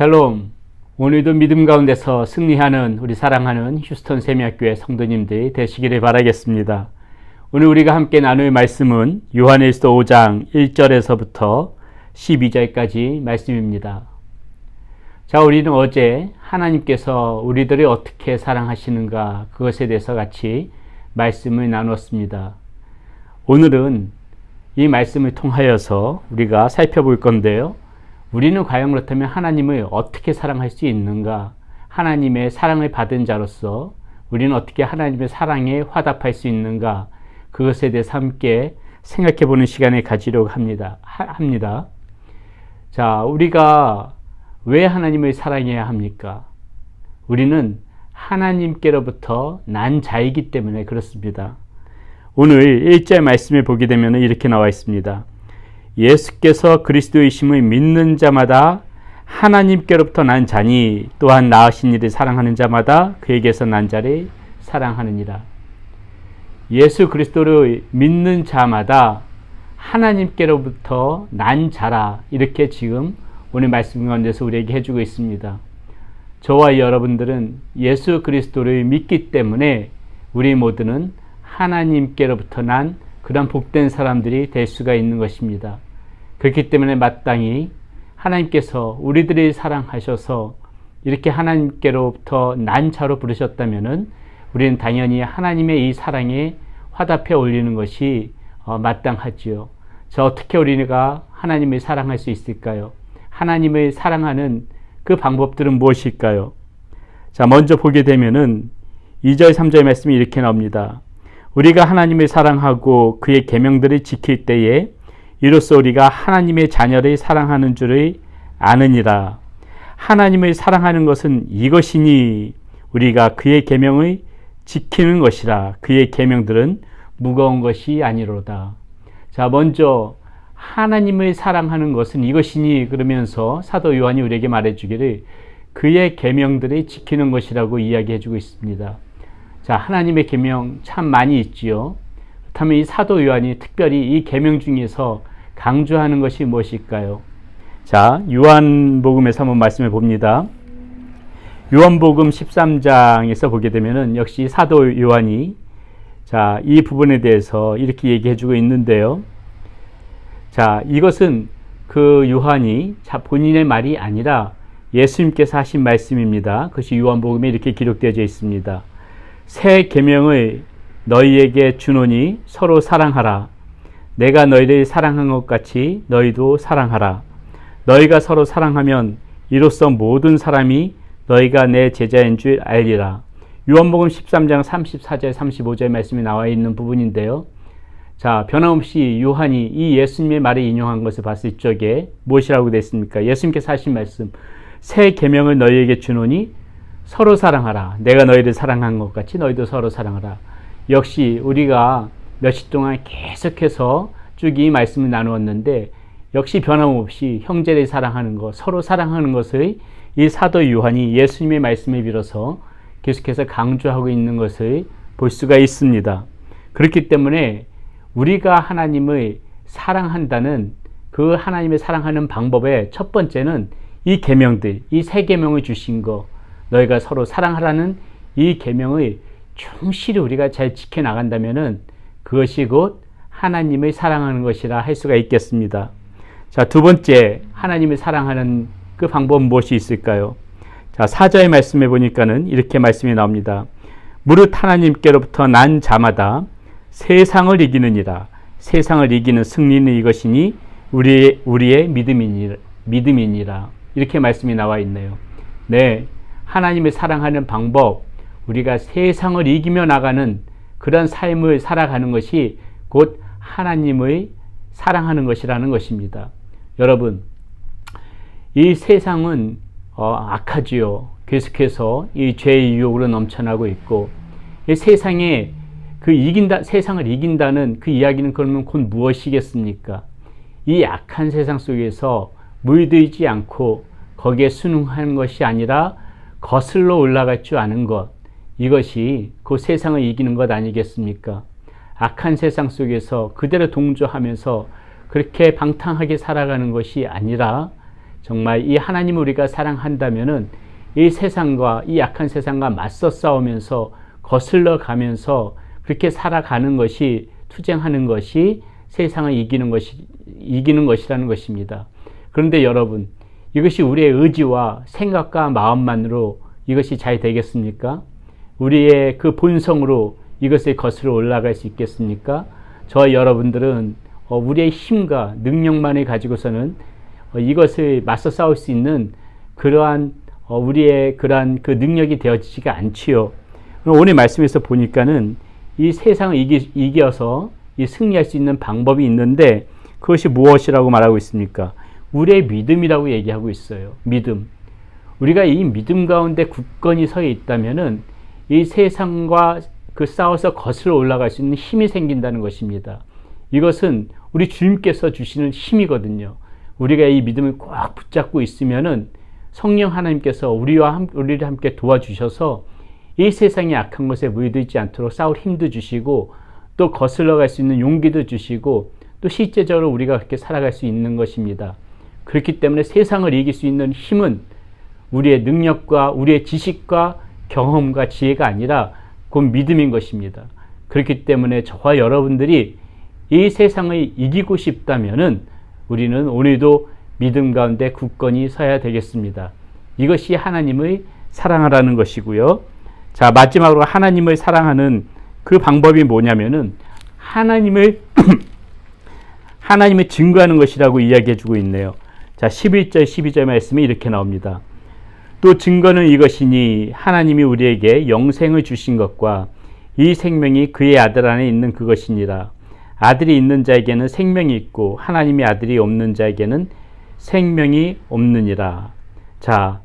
샬롬. 오늘도 믿음 가운데서 승리하는 우리 사랑하는 휴스턴 세미학교의 성도님들이 되시기를 바라겠습니다. 오늘 우리가 함께 나눌 말씀은 요한일서 5장 1절에서부터 12절까지 말씀입니다. 자, 우리는 어제 하나님께서 우리들을 어떻게 사랑하시는가 그것에 대해서 같이 말씀을 나눴습니다. 오늘은 이 말씀을 통하여서 우리가 살펴볼 건데요. 우리는 과연 그렇다면 하나님을 어떻게 사랑할 수 있는가? 하나님의 사랑을 받은 자로서 우리는 어떻게 하나님의 사랑에 화답할 수 있는가? 그것에 대해서 함께 생각해 보는 시간을 가지려고 합니다. 하, 합니다. 자, 우리가 왜 하나님을 사랑해야 합니까? 우리는 하나님께로부터 난 자이기 때문에 그렇습니다. 오늘 1절 말씀을 보게 되면 이렇게 나와 있습니다. 예수께서 그리스도이심을 믿는 자마다 하나님께로부터 난 자니 또한 나으신 이를 사랑하는 자마다 그에게서 난 자를 사랑하느니라. 예수 그리스도를 믿는 자마다 하나님께로부터 난 자라 이렇게 지금 오늘 말씀 가운데서 우리에게 해주고 있습니다. 저와 여러분들은 예수 그리스도를 믿기 때문에 우리 모두는 하나님께로부터 난 그런 복된 사람들이 될 수가 있는 것입니다. 그렇기 때문에 마땅히 하나님께서 우리들을 사랑하셔서 이렇게 하나님께로부터 난 자로 부르셨다면은 우리는 당연히 하나님의 이 사랑에 화답해 올리는 것이 어, 마땅하지요. 저 어떻게 우리가 하나님을 사랑할 수 있을까요? 하나님을 사랑하는 그 방법들은 무엇일까요? 자, 먼저 보게 되면은 2절, 3절 말씀이 이렇게 나옵니다. 우리가 하나님을 사랑하고 그의 계명들을 지킬 때에 이로써 우리가 하나님의 자녀를 사랑하는 줄을 아느니라. 하나님을 사랑하는 것은 이것이니 우리가 그의 계명을 지키는 것이라. 그의 계명들은 무거운 것이 아니로다. 자, 먼저 하나님을 사랑하는 것은 이것이니 그러면서 사도 요한이 우리에게 말해 주기를 그의 계명들을 지키는 것이라고 이야기해 주고 있습니다. 자, 하나님의 계명 참 많이 있지요. 그렇다면 이 사도 요한이 특별히 이 계명 중에서 강조하는 것이 무엇일까요? 자, 요한복음에서 한번 말씀해 봅니다. 요한복음 13장에서 보게 되면은 역시 사도 요한이 자, 이 부분에 대해서 이렇게 얘기해 주고 있는데요. 자, 이것은 그 요한이 자, 본인의 말이 아니라 예수님께서 하신 말씀입니다. 그것이 요한복음에 이렇게 기록되어 있습니다. 새 계명을 너희에게 주노니 서로 사랑하라. 내가 너희를 사랑한 것 같이 너희도 사랑하라. 너희가 서로 사랑하면 이로써 모든 사람이 너희가 내 제자인 줄 알리라. 요한복음 13장 34절 35절 말씀이 나와 있는 부분인데요. 자, 변함없이 요한이 이 예수님의 말을 인용한 것을 봤을 적에 무엇이라고 됐습니까? 예수님께서 하신 말씀. 새 계명을 너희에게 주노니 서로 사랑하라. 내가 너희를 사랑한 것 같이 너희도 서로 사랑하라. 역시 우리가 며칠 동안 계속해서 쭉 이 말씀을 나누었는데 역시 변함없이 형제를 사랑하는 것, 서로 사랑하는 것을 이 사도 요한이 예수님의 말씀에 빌어서 계속해서 강조하고 있는 것을 볼 수가 있습니다. 그렇기 때문에 우리가 하나님을 사랑한다는 그 하나님을 사랑하는 방법의 첫 번째는 이 계명들, 이 세 계명을 주신 거, 너희가 서로 사랑하라는 이 계명을 충실히 우리가 잘 지켜 나간다면은 그것이 곧 하나님을 사랑하는 것이라 할 수가 있겠습니다. 자, 두 번째, 하나님을 사랑하는 그 방법은 무엇이 있을까요? 자, 사자의 말씀에 보니까는 이렇게 말씀이 나옵니다. 무릇 하나님께로부터 난 자마다 세상을 이기느니라. 세상을 이기는 승리는 이것이니 우리의, 우리의 믿음이니라, 믿음이니라. 이렇게 말씀이 나와 있네요. 네. 하나님을 사랑하는 방법, 우리가 세상을 이기며 나가는 그런 삶을 살아가는 것이 곧 하나님의 사랑하는 것이라는 것입니다. 여러분, 이 세상은 어, 악하지요. 계속해서 이 죄의 유혹으로 넘쳐나고 있고, 이 세상에 그 이긴다, 세상을 이긴다는 그 이야기는 그러면 곧 무엇이겠습니까? 이 악한 세상 속에서 물들지 않고 거기에 순응하는 것이 아니라 거슬러 올라갈 줄 아는 것, 이것이 그 세상을 이기는 것 아니겠습니까? 악한 세상 속에서 그대로 동조하면서 그렇게 방탕하게 살아가는 것이 아니라 정말 이 하나님을 우리가 사랑한다면은 이 세상과 이 약한 세상과 맞서 싸우면서 거슬러 가면서 그렇게 살아가는 것이 투쟁하는 것이 세상을 이기는 것이 이기는 것이라는 것입니다. 그런데 여러분 이것이 우리의 의지와 생각과 마음만으로 이것이 잘 되겠습니까? 우리의 그 본성으로 이것을 거슬러 올라갈 수 있겠습니까? 저 여러분들은 어, 우리의 힘과 능력만을 가지고서는 어, 이것을 맞서 싸울 수 있는 그러한 어, 우리의 그러한 그 능력이 되어지지가 않지요. 오늘 말씀에서 보니까는 이 세상을 이기, 이겨서 이 승리할 수 있는 방법이 있는데 그것이 무엇이라고 말하고 있습니까? 우리의 믿음이라고 얘기하고 있어요. 믿음. 우리가 이 믿음 가운데 굳건히 서 있다면은 이 세상과 그 싸워서 거슬러 올라갈 수 있는 힘이 생긴다는 것입니다. 이것은 우리 주님께서 주시는 힘이거든요. 우리가 이 믿음을 꽉 붙잡고 있으면은 성령 하나님께서 우리와 함, 우리를 함께 도와주셔서 이 세상의 악한 것에 물들지 않도록 싸울 힘도 주시고 또 거슬러 갈 수 있는 용기도 주시고 또 실제적으로 우리가 그렇게 살아갈 수 있는 것입니다. 그렇기 때문에 세상을 이길 수 있는 힘은 우리의 능력과 우리의 지식과 경험과 지혜가 아니라 곧 믿음인 것입니다. 그렇기 때문에 저와 여러분들이 이 세상을 이기고 싶다면은 우리는 오늘도 믿음 가운데 굳건히 서야 되겠습니다. 이것이 하나님의 사랑하라는 것이고요. 자, 마지막으로 하나님을 사랑하는 그 방법이 뭐냐면은 하나님을 하나님을 증거하는 것이라고 이야기해 주고 있네요. 자, 11절 12절 말씀이 이렇게 나옵니다. 또 증거는 이것이니 하나님이 우리에게 영생을 주신 것과 이 생명이 그의 아들 안에 있는 그것이니라. 아들이 있는 자에게는 생명이 있고 하나님의 아들이 없는 자에게는 생명이 없느니라. 자,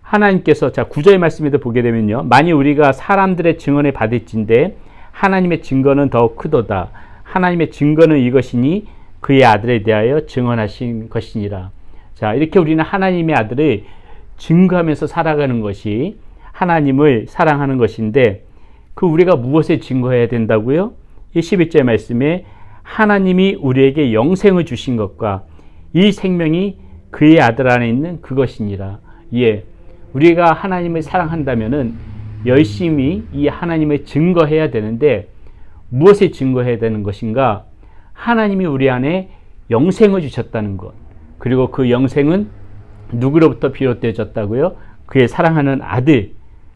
하나님께서 자 구절의 말씀에도 보게 되면요. 만일 우리가 사람들의 증언을 받을진데 하나님의 증거는 더 크도다. 하나님의 증거는 이것이니 그의 아들에 대하여 증언하신 것이니라. 자, 이렇게 우리는 하나님의 아들을 증거하면서 살아가는 것이 하나님을 사랑하는 것인데 그 우리가 무엇에 증거해야 된다고요? 이 11절 말씀에 하나님이 우리에게 영생을 주신 것과 이 생명이 그의 아들 안에 있는 그것이니라. 예. 우리가 하나님을 사랑한다면은 열심히 이 하나님을 증거해야 되는데 무엇에 증거해야 되는 것인가? 하나님이 우리 안에 영생을 주셨다는 것. 그리고 그 영생은 누구로부터 비롯되어졌다고요? 그의 사랑하는 아들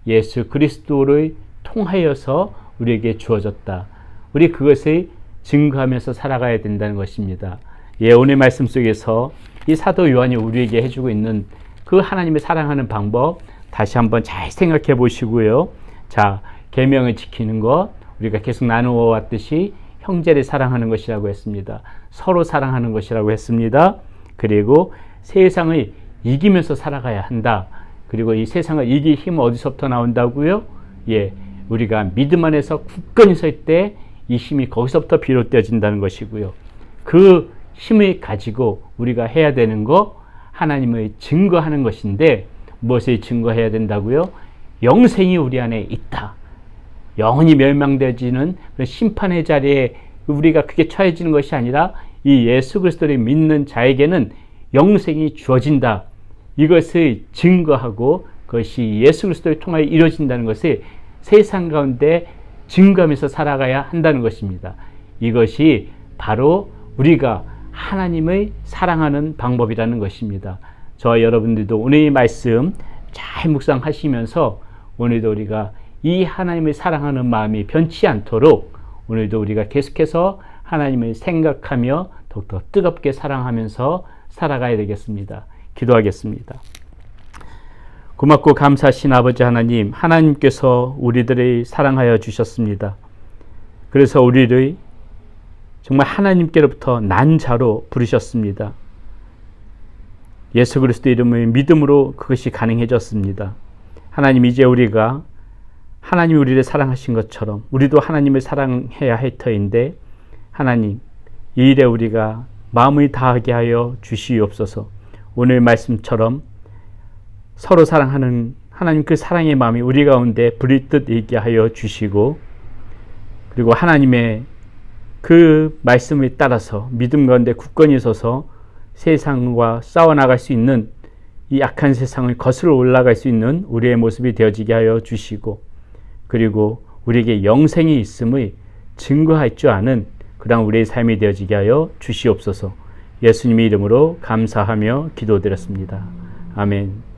예수 그리스도를 통하여서 우리에게 주어졌다. 우리 그것을 증거하면서 살아가야 된다는 것입니다. 예, 오늘 말씀 속에서 이 사도 요한이 우리에게 해주고 있는 그 하나님을 사랑하는 방법 다시 한번 잘 생각해 보시고요. 자, 계명을 지키는 것 우리가 계속 나누어 왔듯이 형제를 사랑하는 것이라고 했습니다. 서로 사랑하는 것이라고 했습니다. 그리고 세상을 이기면서 살아가야 한다. 그리고 이 세상을 이길 힘은 어디서부터 나온다고요? 예, 우리가 믿음 안에서 굳건히 설 때 이 힘이 거기서부터 비롯되어진다는 것이고요. 그 힘을 가지고 우리가 해야 되는 거 하나님을 증거하는 것인데 무엇을 증거해야 된다고요? 영생이 우리 안에 있다. 영원히 멸망되지는 심판의 자리에 우리가 그게 처해지는 것이 아니라 이 예수 그리스도를 믿는 자에게는 영생이 주어진다. 이것을 증거하고 그것이 예수 그리스도를 통하여 이루어진다는 것을 세상 가운데 증거하면서 살아가야 한다는 것입니다. 이것이 바로 우리가 하나님을 사랑하는 방법이라는 것입니다. 저 여러분들도 오늘 이 말씀 잘 묵상하시면서 오늘도 우리가 이 하나님을 사랑하는 마음이 변치 않도록 오늘도 우리가 계속해서 하나님을 생각하며 더욱더 뜨겁게 사랑하면서 살아가야 되겠습니다. 기도하겠습니다. 고맙고 감사하신 아버지 하나님, 하나님께서 우리들을 사랑하여 주셨습니다. 그래서 우리를 정말 하나님께로부터 난 자로 부르셨습니다. 예수 그리스도 이름의 믿음으로 그것이 가능해졌습니다. 하나님 이제 우리가 하나님 우리를 사랑하신 것처럼 우리도 하나님을 사랑해야 할 터인데 하나님 이 일에 우리가 마음을 다하게 하여 주시옵소서. 오늘 말씀처럼 서로 사랑하는 하나님 그 사랑의 마음이 우리 가운데 불일듯 있게 하여 주시고 그리고 하나님의 그 말씀에 따라서 믿음 가운데 굳건히 서서 세상과 싸워나갈 수 있는 이 약한 세상을 거슬러 올라갈 수 있는 우리의 모습이 되어지게 하여 주시고 그리고 우리에게 영생이 있음의 증거할 줄 아는 그런 우리의 삶이 되어지게 하여 주시옵소서 예수님의 이름으로 감사하며 기도드렸습니다. 아멘.